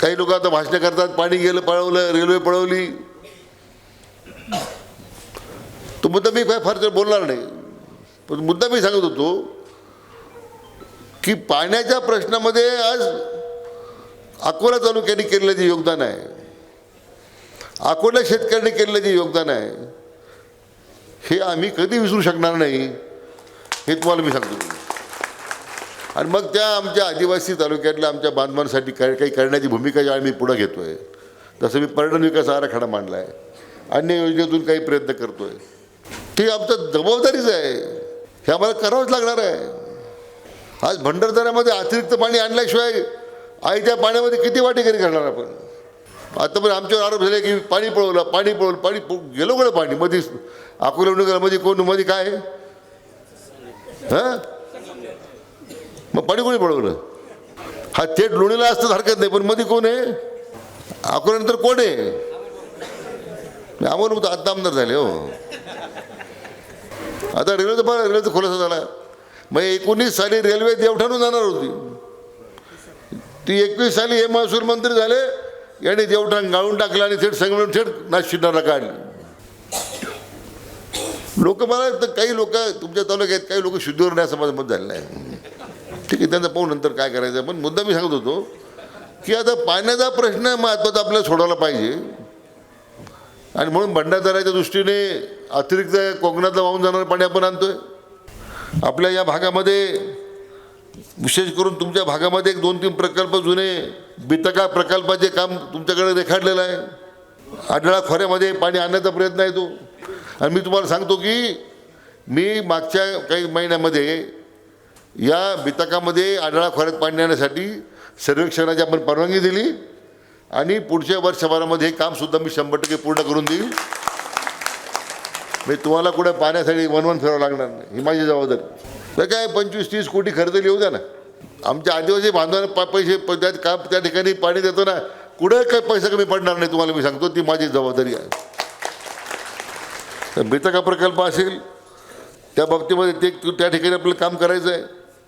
काही लोक आता भाषणं करतात पाणी गेलं पळवलं रेल्वे पळवली. तो मुद्दा मी काय फार तर बोलणार नाही. पण मुद्दा मी सांगत होतो की पाण्याच्या प्रश्नामध्ये आज अकोला तालुक्याने केलेलं जे योगदान आहे अकोला शेतकऱ्यांनी केलेलं जे योगदान आहे हे आम्ही कधी विसरू शकणार नाही हे तुम्हाला मी सांगतो. आणि मग त्या आमच्या आदिवासी तालुक्यातल्या आमच्या बांधवांसाठी काय काही करण्याची भूमिका ज्या मी पुढं घेतो आहे जसं मी पर्यटन विकास आराखडा मांडला आहे अन्य योजनेतून काही प्रयत्न करतो आहे ते आमचं जबाबदारीच आहे. हे आम्हाला करावंच लागणार आहे. आज भंडारदऱ्यामध्ये अतिरिक्त पाणी आणल्याशिवाय आईच्या पाण्यामध्ये किती वाटेकरी करणार आपण? आता पण आमच्यावर आरोप झाले की पाणी पळवलं पाणी पळवलं पाणी गेलो गेलं पाणी? मध्ये अकोला मध्ये कोणमध्ये काय? हां? मग पाणी कोणी पळवलं? हा थेट लोणीला असतं हरकत नाही पण मध्ये कोण आहे? अकोल्यानंतर कोण आहे? आम्हाला आता आमदार झाले हो. आता रेल्वेचं पण रेल्वेचा खुलासा झाला. मग एकोणीस साली रेल्वे देवठाणून जाणार होती. ती एकवीस साली हे महसूल मंत्री झाले याने देवठाण गाळून टाकलं आणि थेट संगमन थेट नाशिकला काढली. लोक मला तर काही लोक तुमच्या तालुक्यात काही लोक शुद्धीवर नाही समाजामध्ये झालेलं आहे ठीक आहे त्यांचं पाहू नंतर काय करायचं. पण मुद्दा मी सांगत होतो की आता पाण्याचा प्रश्न महत्त्वाचा आपल्याला सोडवला पाहिजे. आणि म्हणून भंडारदाराच्या दृष्टीने अतिरिक्त कोकणातलं वाहून जाणारं पाणी आपण आणतोय. आपल्या या भागामध्ये विशेष करून तुमच्या भागामध्ये एक दोन तीन प्रकल्प जुने बितका प्रकल्पाचे काम तुमच्याकडे रेखाडलेलं आहे. आढळा खोऱ्यामध्ये पाणी आणण्याचा प्रयत्न आहे तो. आणि मी तुम्हाला सांगतो की मी मागच्या काही महिन्यामध्ये या बितकामध्ये आढळा खोऱ्यात पाणी आणण्यासाठी सर्वेक्षणाची आपण परवानगी दिली आणि पुढच्या वर्षभरामध्ये हे कामसुद्धा मी शंभर टक्के पूर्ण करून देईल. म्हणजे तुम्हाला कुठे पाण्यासाठी वनवन फिरावं लागणार नाही ही माझी जबाबदारी. तर काय पंचवीस तीस कोटी खर्च येऊ द्या ना. आमच्या आदिवासी बांधवांना पा पैसे प- काम का त्या ठिकाणी पाणी देतो ना कुठं काही पैसा कमी पडणार नाही तुम्हाला मी सांगतो ती माझी जबाबदारी आहे. तर बेतका प्रकल्प असेल त्या बाबतीमध्ये ते त्या ठिकाणी आपलं काम करायचं आहे